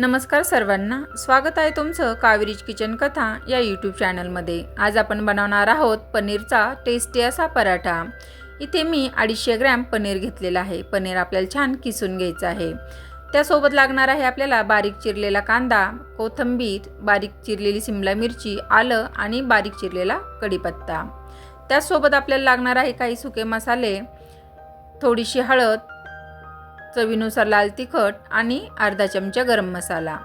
नमस्कार सर्वांना. स्वागत आहे तुमचं कावेरीज किचन कथा या यूट्यूब चॅनलमध्ये आज आपण बनवणार आहोत पनीरचा टेस्टी असा पराठा. इथे मी अडीचशे ग्रॅम पनीर घेतलेलं आहे. पनीर आपल्याला छान किसून घ्यायचं आहे. त्यासोबत लागणार आहे आपल्याला बारीक चिरलेला कांदा कोथिंबीर बारीक चिरलेली सिमला मिरची आलं आणि बारीक चिरलेला कढीपत्ता. त्याचसोबत आपल्याला लागणार आहे काही सुके मसाले थोडीशी हळद चवीनुसार लाल तिखट आणि अर्धा चमचा गरम मसाला.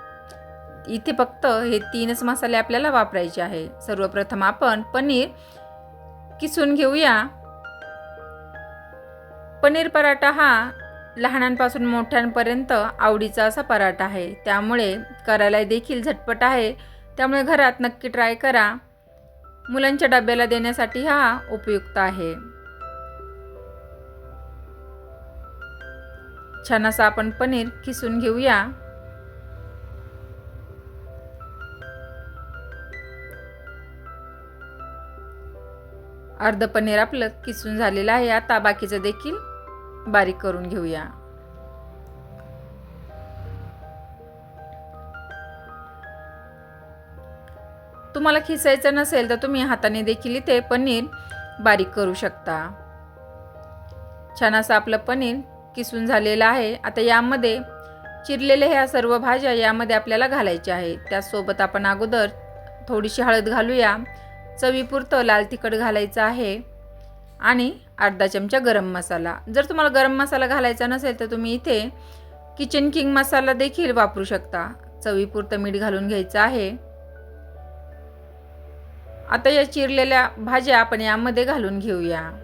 इथे फक्त हे तीनच मसाले आपल्याला वापरायचे आहे. सर्वप्रथम आपण पनीर किसून घेऊया. पनीर पराठा हा लहानांपासून मोठ्यांपर्यंत आवडीचा असा पराठा आहे. त्यामुळे करायला देखील झटपट आहे. त्यामुळे घरात नक्की ट्राय करा. मुलांच्या डब्याला देण्यासाठी हा उपयुक्त आहे. छान असं आपण पनीर किसून घेऊया. अर्ध पनीर आपलं किसून झालेलं आहे. आता बाकीचं देखील बारीक करून घेऊया. तुम्हाला खिसायचं नसेल तर तुम्ही हाताने देखील इथे पनीर बारीक करू शकता. छान असं आपलं पनीर किसून झालेलं आहे. आता यामध्ये चिरलेल्या ह्या सर्व भाज्या यामध्ये आपल्याला घालायच्या आहे त्यासोबत आपण अगोदर थोडीशी हळद घालूया. चवीपुरतं लाल तिखट घालायचं आहे. आणि अर्धा चमचा गरम मसाला. जर तुम्हाला गरम मसाला घालायचा नसेल तर तुम्ही इथे किचन किंग मसाला देखील वापरू शकता. चवीपुरतं मीठ घालून घ्यायचं आहे. आता या चिरलेल्या भाज्या आपण यामध्ये घालून घेऊया.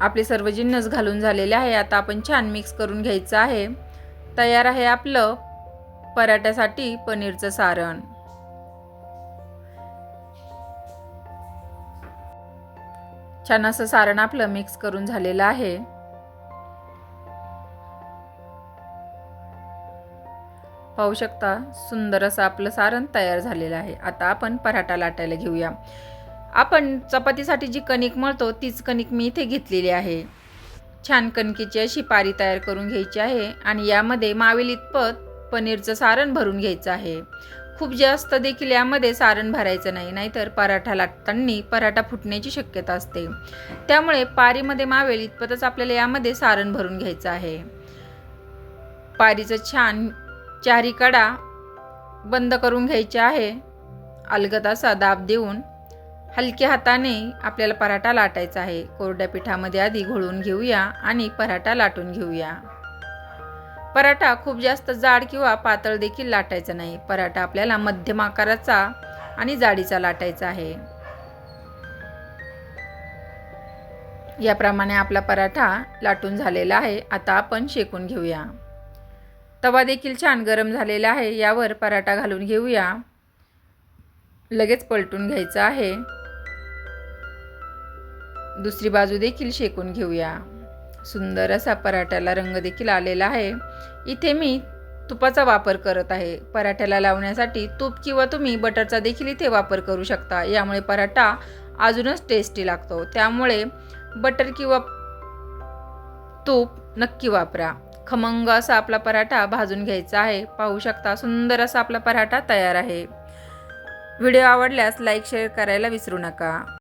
आपले सर्व जिन्नस घालून झालेले आहे. आता आपण छान मिक्स करून घ्यायचं आहे. तयार आहे आपलं पराठ्यासाठी पनीरचं सारण. छान असं सारण आपलं मिक्स करून झालेलं आहे. पाहू शकता सुंदर असं आपलं सारण तयार झालेलं आहे. आता आपण पराठा लाटायला घेऊया. आपण चपातीसाठी जी कणिक मळतो तीच कणिक मी इथे घेतलेली आहे. छान कणकीची अशी पारी तयार करून घ्यायची आहे आणि यामध्ये मावेल इतपत पनीरचं सारण भरून घ्यायचं आहे. खूप जास्त देखील यामध्ये सारण भरायचं नाही नाहीतर पराठा लाटताना पराठा फुटण्याची शक्यता असते. त्यामुळे पारीमध्ये मावेल इतपतच आपल्याला यामध्ये सारण भरून घ्यायचं आहे. पारीचं छान चारी कडा बंद करून घ्यायचे आहे. अलगद असा दाब देऊन हलक्या हाताने आपल्याला पराठा लाटायचा आहे. कोरड्या पिठामध्ये आधी घोळून घेऊया आणि पराठा लाटून घेऊया. पराठा खूप जास्त जाड किंवा पातळ देखील लाटायचा नाही. पराठा आपल्याला मध्यम आकाराचा आणि जाडीचा लाटायचा आहे. याप्रमाणे आपला पराठा लाटून झालेला आहे. आता आपण शेकून घेऊया. तवा देखील छान गरम झालेला आहे. यावर पराठा घालून घेऊया. लगेच पलटून घ्यायचं आहे. दुसरी बाजू देखील शेकून घेऊया. सुंदर असा पराठ्याला रंग देखील आलेला आहे. इथे मी तुपाचा वापर करत आहे. पराठ्याला लावण्यासाठी तूप किंवा तुम्ही बटरचा देखील इथे वापर करू शकता. यामुळे पराठा अजूनच टेस्टी लागतो. त्यामुळे बटर किंवा तूप नक्की वापरा. खमंग असा आपला पराठा भाजून घ्यायचा आहे. पाहू शकता सुंदर असा आपला पराठा तयार आहे. व्हिडिओ आवडल्यास लाईक शेअर करायला विसरू नका.